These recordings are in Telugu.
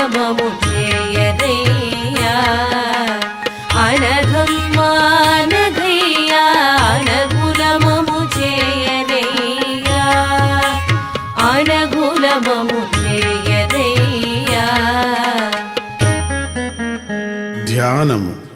అనుగుణమము చేయదయ్యా. అనఘమ్మానఘయ్యా అనగులమము చేయదయ్యా. అనగులమము చేయదయ్యా. ధ్యానము.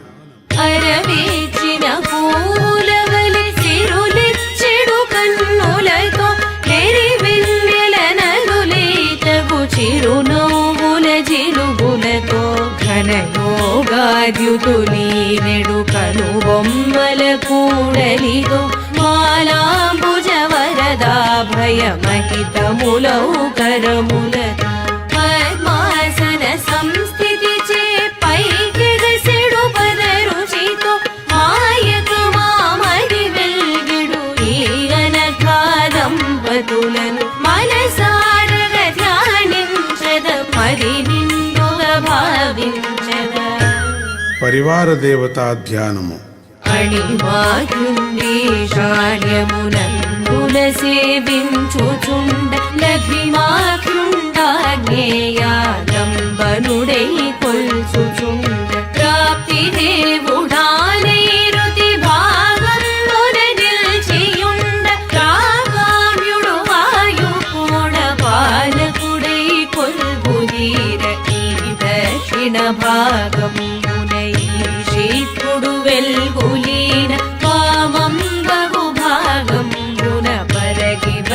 ఘనయోగాద్యుతులీనెడు కను బొమ్మల కూడలిదో మాలాంబుజ వరదా భయమహితములౌ కరములతో పద్మాసన సంస్థితి చే పైకెగసెడు పదరుచితో మాయక మామడి వెల్గిడు ఈ అనఘా దంపతులను మనసారగ ధ్యానించద మరి నిండుగా భావించద పరివార దేవతా ధ్యానము. అణిమాకృండీశార్యమునందుల కొల్చుచుండ ప్రాప్తి దేవుడానైరుతి భాగమున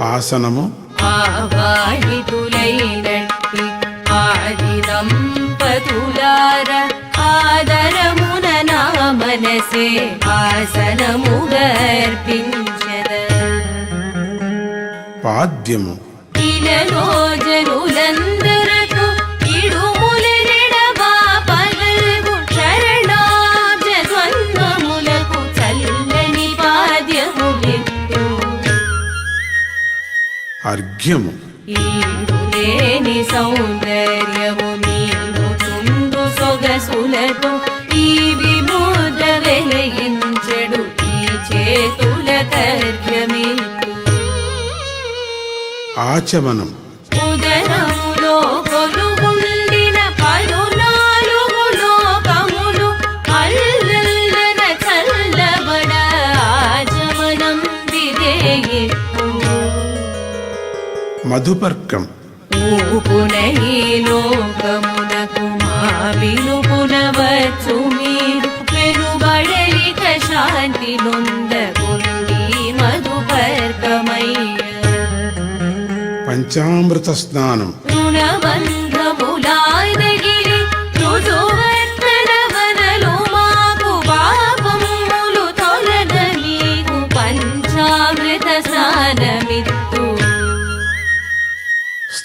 ఆసనము. ఆవాహితులైనట్టి ఆది దంపతులార ఆదరమున నా మనసే ఆసనముగర్పించద పాద్యము. ఇలలో జనులందరకు అర్ఘ్యము. ఈడులేని సౌందర్యము నీవు చుండు సొగసులతో ఈ విముద్ర వెలయించెడు ఈ చేతుల కర్యమిత్తు ఆచమనం. మధుపర్కం. ఊపునై లోకమునకు మా పిలుపునవచ్చు మీరు. పెనుబడలిక శాంతి నొందకుండి మధుపర్కమయ్య. పంచామృత స్నానం.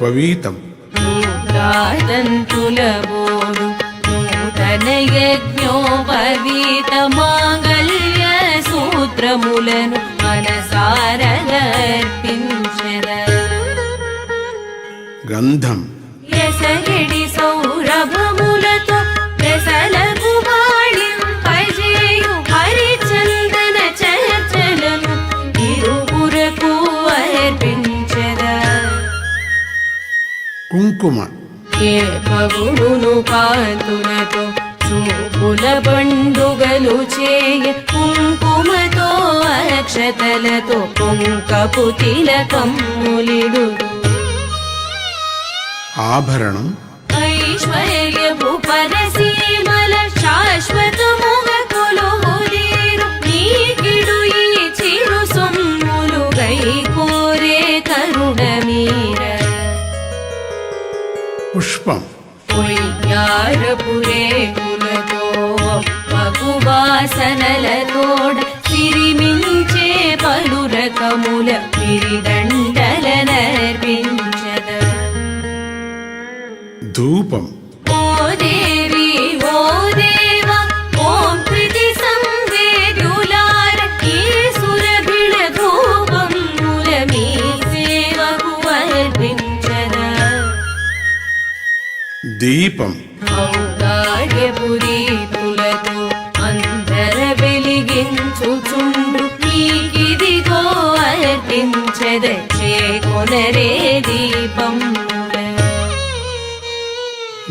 ఉపవీతం. నూతాదంతుల బోడు నూతన యజ్ఞోపవీత మాంగళ్య సూత్రములను మనసారగర్పించద గంధం. ఎసగిడి సౌరభములతో కుంకుమ ఏ పగుడును కాంతులతో చూపుల పండుగలు చేయ కుంకుమతో అక్షతలతో కుంకపు తిలకమ్ములిడు ఆభరణం. ఐశ్వర్యపు పరసీమల శాశ్వతముగ మగువాసనలతోడ సిరిమించే పలు రకముల పిరిదండల నర్పించద ధూపం. ఓ దేవి ఓ దేవ ఓం ప్రీతి సంవేద్యులార ఈ సురభిళ ధూపముల మీ సేవకు అర్పించద. దీపం. ఔదార్యపురీతులతో అర్పించద చేకొనరే దీపముల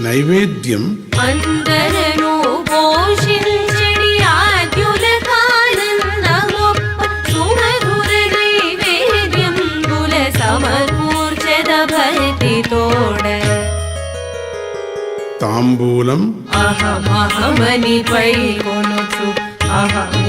నైవేద్యం అందరను పోషించడి ఆద్యుల కానందమొప్ప సుమధుర నైవేద్యంబుల సమకూర్చద భక్తితోడ తాంబూలం అహమహమని పై కొనుచు అహము